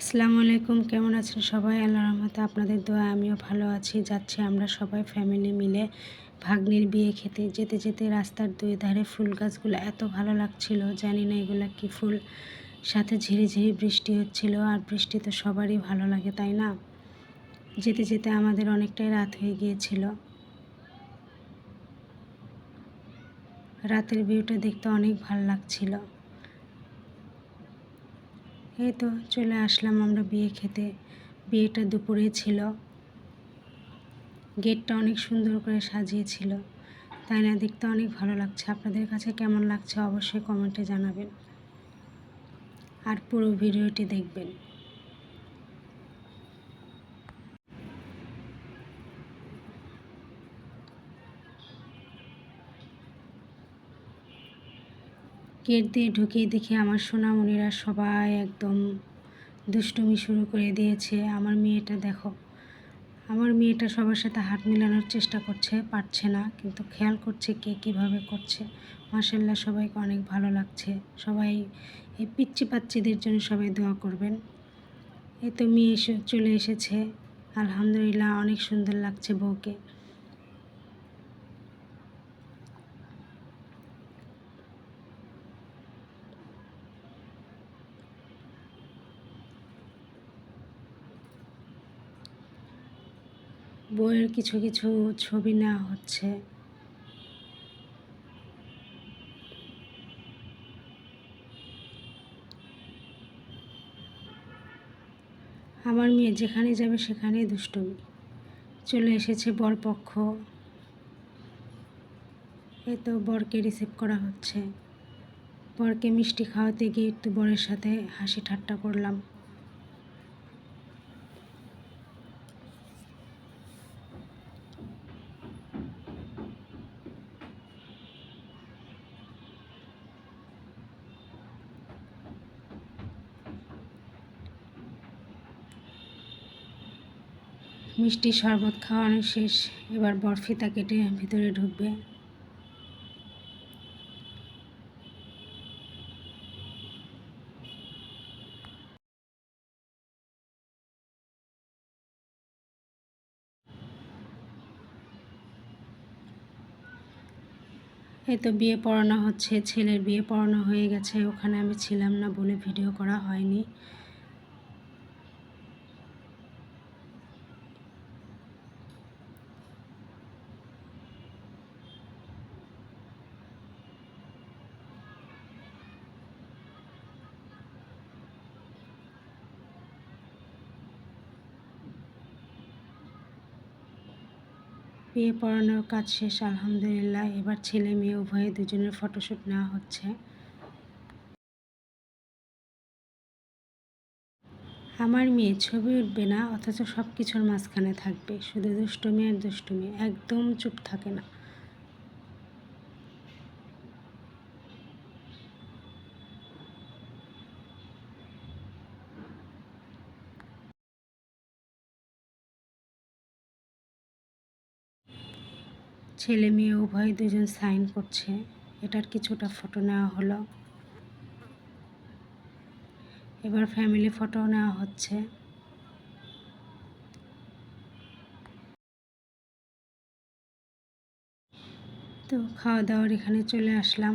আসসালামু আলাইকুম, কেমন আছেন সবাই? আল্লাহ রহমতে আপনাদের দোয়া, আমিও ভালো আছি। যাচ্ছি আমরা সবাই ফ্যামিলি মিলে ভাগ্নির বিয়ে খেতে। যেতে যেতে রাস্তার দুই ধারে ফুল গাছগুলো এত ভালো লাগছিল, জানি না এগুলো কি ফুল। সাথে ঝিরি ঝিরি বৃষ্টি হচ্ছিল, আর বৃষ্টি তো সবারই ভালো লাগে, তাই না? যেতে যেতে আমাদের অনেকটাই রাত হয়ে গিয়েছিল। রাতের ভিউটা দেখতে অনেক ভালো লাগছিল। এই তো চলে আসলাম আমরা বিয়ে খেতে। বিয়েটা দুপুরে ছিল। গেটটা অনেক সুন্দর করে সাজিয়েছিল। তাই না? দেখতে অনেক ভালো লাগছে। আপনাদের কাছে কেমন লাগছে অবশ্যই কমেন্টে জানাবেন। আর পুরো ভিডিওটি দেখবেন। গেট দিয়ে ঢুকিয়ে দেখি আমার সোনামণিরা সবাই একদম দুষ্টুমি শুরু করে দিয়েছে। আমার মেয়েটা দেখো, আমার মেয়েটা সবার সাথে হাত মেলানোর চেষ্টা করছে, পারছে না, কিন্তু খেয়াল করছে কে কীভাবে করছে। মাসাল্লাহ সবাইকে অনেক ভালো লাগছে। সবাই এই পিচ্ছি পাচ্ছিদের জন্য সবাই দোয়া করবেন। এই তো মেয়ে চলে এসেছে। আলহামদুলিল্লাহ, অনেক সুন্দর লাগছে বউকে। বইয়ের কিছু কিছু ছবি নেওয়া হচ্ছে। আমার মেয়ে যেখানে যাবে সেখানেই দুষ্টুমি। চলে এসেছে বরপক্ষ। এ তো বরকে রিসিভ করা হচ্ছে। বরকে মিষ্টি খাওয়াতে গিয়ে একটু বরের সাথে হাসি ঠাট্টা করলাম। মিষ্টি শরবত খাওয়ানো শেষ। এবার বরফিতা কেটে ভিতরে ঢুকবে। এই তো বিয়ে পড়ানো হচ্ছে, ছেলের বিয়ে পড়ানো হয়ে গেছে। ওখানে আমি ছিলাম না বলে ভিডিও করা হয়নি। বিয়ে পড়ানোর কাজ শেষ, আলহামদুলিল্লাহ। এবার ছেলে মেয়ে উভয়ে দুজনের ফটোশ্যুট নেওয়া হচ্ছে। আমার মেয়ে ছবি উঠবে না, অথচ সব কিছুর মাঝখানে থাকবে। শুধু দুষ্টুমি আর দুষ্টুমি, একদম চুপ থাকে না। ছেলে মেয়ে উভয় দুজন সাইন করছে। এটার কিছুটা ফটো নেওয়া হলো। এবার ফ্যামিলি ফটো নেওয়া হচ্ছে। তো খাওয়া দাওয়ার এখানে চলে আসলাম।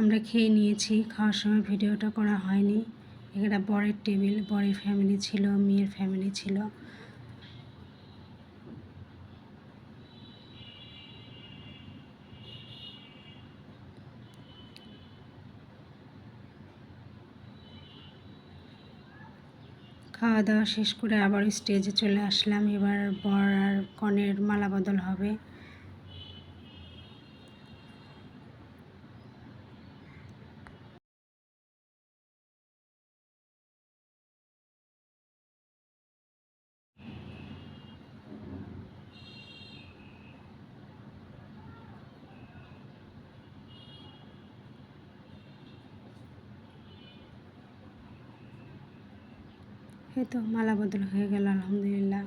আমরা খেয়ে নিয়েছি, খাওয়ার সময় ভিডিওটা করা হয়নি। এখানে বরের টেবিল বরের ফ্যামিলি ছিল, মেয়ের ফ্যামিলি ছিল। খাওয়া দাওয়া শেষ করে আবার স্টেজে চলে আসলাম। এবার বর আর কনের মালা বদল হবে। এই তো মালা বদল হয়ে গেল, আলহামদুলিল্লাহ।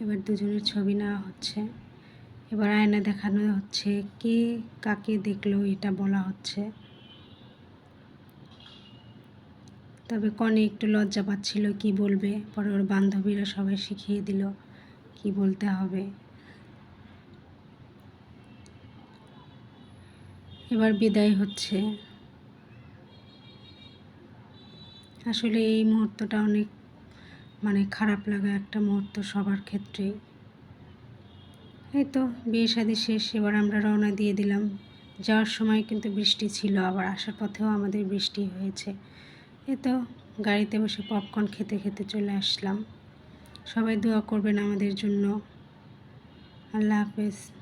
এবার দুজনের ছবি নেওয়া হচ্ছে। এবার আয়না দেখানো হচ্ছে কে কাকে দেখল, এটা বলা হচ্ছে। তবে কনে একটু লজ্জা পাচ্ছিল কি বলবে, পরে ওর বান্ধবীরা সবাই শিখিয়ে দিল কি বলতে হবে। এবার বিদায় হচ্ছে। আসলে এই মুহূর্তটা অনেক মানে খারাপ লাগা একটা মুহূর্ত সবার ক্ষেত্রেই এই তো বিয়ে শাদি শেষ, এবার আমরা রওনা দিয়ে দিলাম। যাওয়ার সময় কিন্তু বৃষ্টি ছিল, আবার আসার পথেও আমাদের বৃষ্টি হয়েছে। এ তো গাড়িতে বসে পপকর্ন খেতে খেতে চলে আসলাম। সবাই দোয়া করবেন আমাদের জন্য। আল্লাহ হাফেজ।